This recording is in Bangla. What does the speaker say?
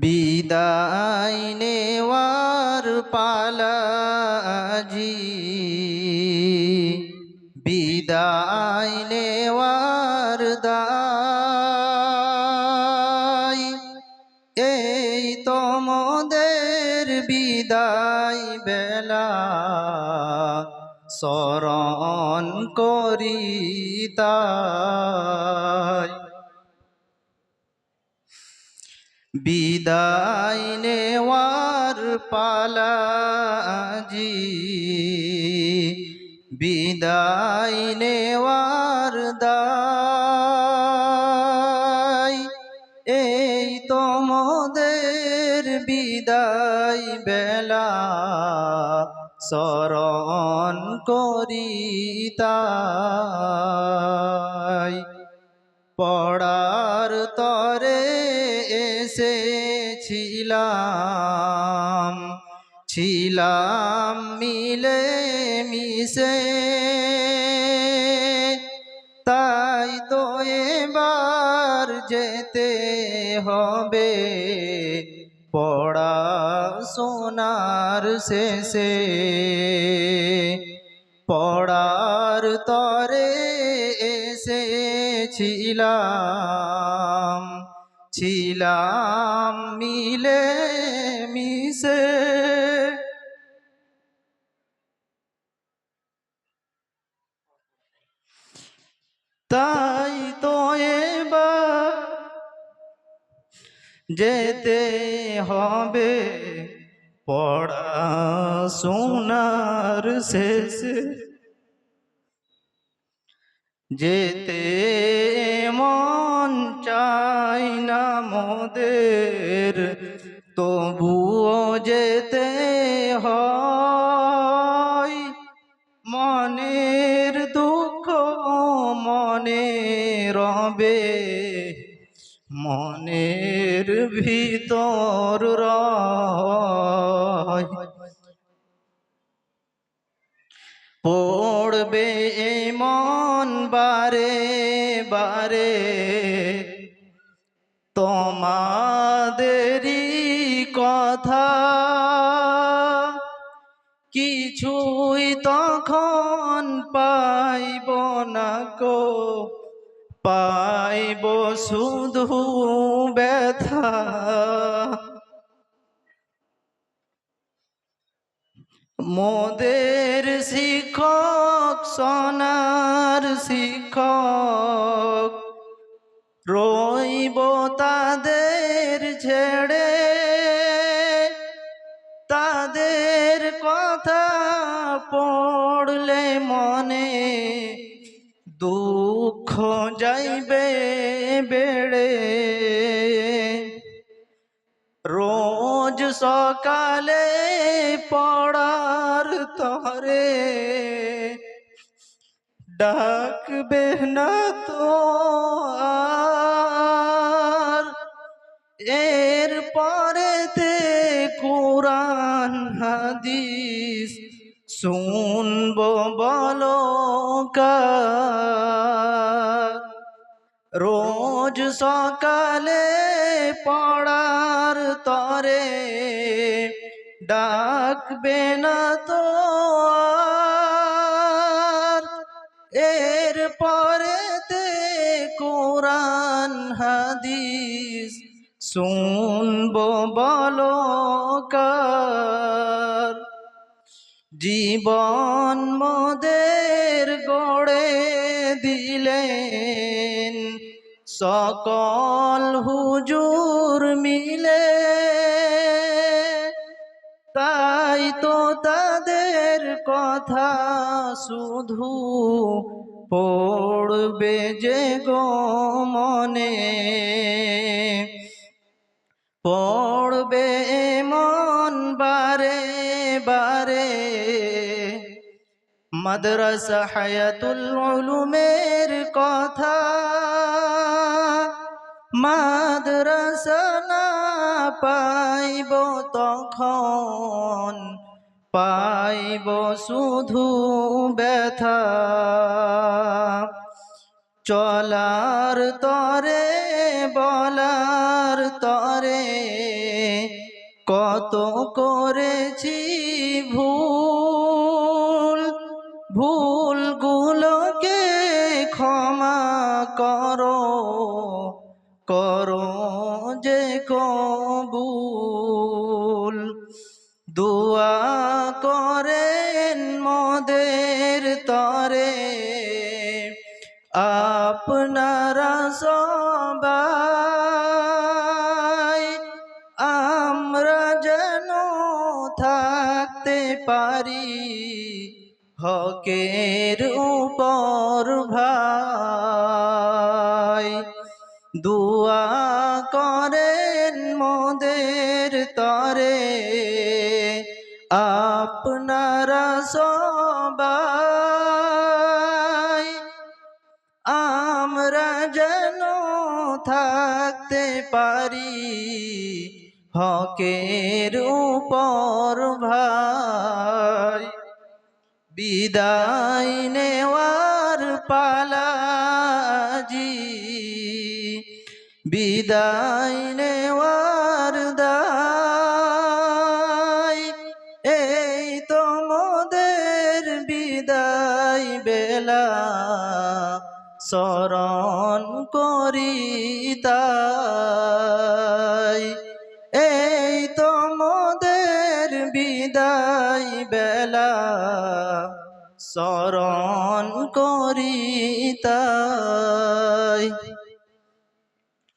বিদায় নেওয়ার পালাজি। বিদায় নেওয়ার দায়। এই তোমাদের বিদায় বেলা। স্মরণ করি তাই বিদায় নেওয়ার পালাজি বিদায় নেওয়ার দায় এই তোমাদের বিদায় বেলা। স্মরণ করি এসেছিলাম ছিলাম মিলে মিশে। তাই তো এবার যেতে হবে পড়া সোনার শেষে। পড়ার তরে এসেছিলাম ছিলাম মিলে মিশে। তাই তো যেতে হবে পড়া সোনার শেষে। যেতে মোদের তবুও যেতে হয়। মনের দুঃখ মনে রবে মনের ভিতর পড়বে মন বারে বারে তোমাদেরই কথা। কিছুই তখন পাইব না কো পাইব শুধু ব্যথা। মোদের শিক্ষক, সোনার শিক্ষক, রইব তাদের ছেড়ে তাদের কথা পড়লে মনে দুঃখ যাইবে বেড়ে। রোজ সকালে পড়ার তরে ডাকবে না তো আর পরেতে কোরআন, হাদিস শুনব, বলো রোজ সকালে পড়ার তরে ডাকবে না তো এর পরেতে কোরআন, হাদিস শুনব বলো কার? জীবন মোদের গড়ে দিলেন, সকল হুজুর মিলে। তাই তো তাদের কথা শুধু পড়বে যে গো মনে। মাদ্রাসা হায়াতুল উলুমের কথা। মাদ্রাসা না পাইব তখন, পাইব শুধু ব্যথা। চলার তরে, বলার তরে কত করেছি ভুল। ভুলগুলোকে ক্ষমা করো করো যে কবুল। দুয়া করেন মদের তরে আপনারা সবাই হকের উপর ভাই। দুয়া করেন মোদের তরে। আপনারা সবাই আমরা যেন থাকতে পারি হকের উপর ভাই। বিদায় নেওয়ার পালাজি। বিদায় নেওয়ার দায় এই তোমাদের বিদায় বেলা। স্মরণ করি স্মরণ করি তাই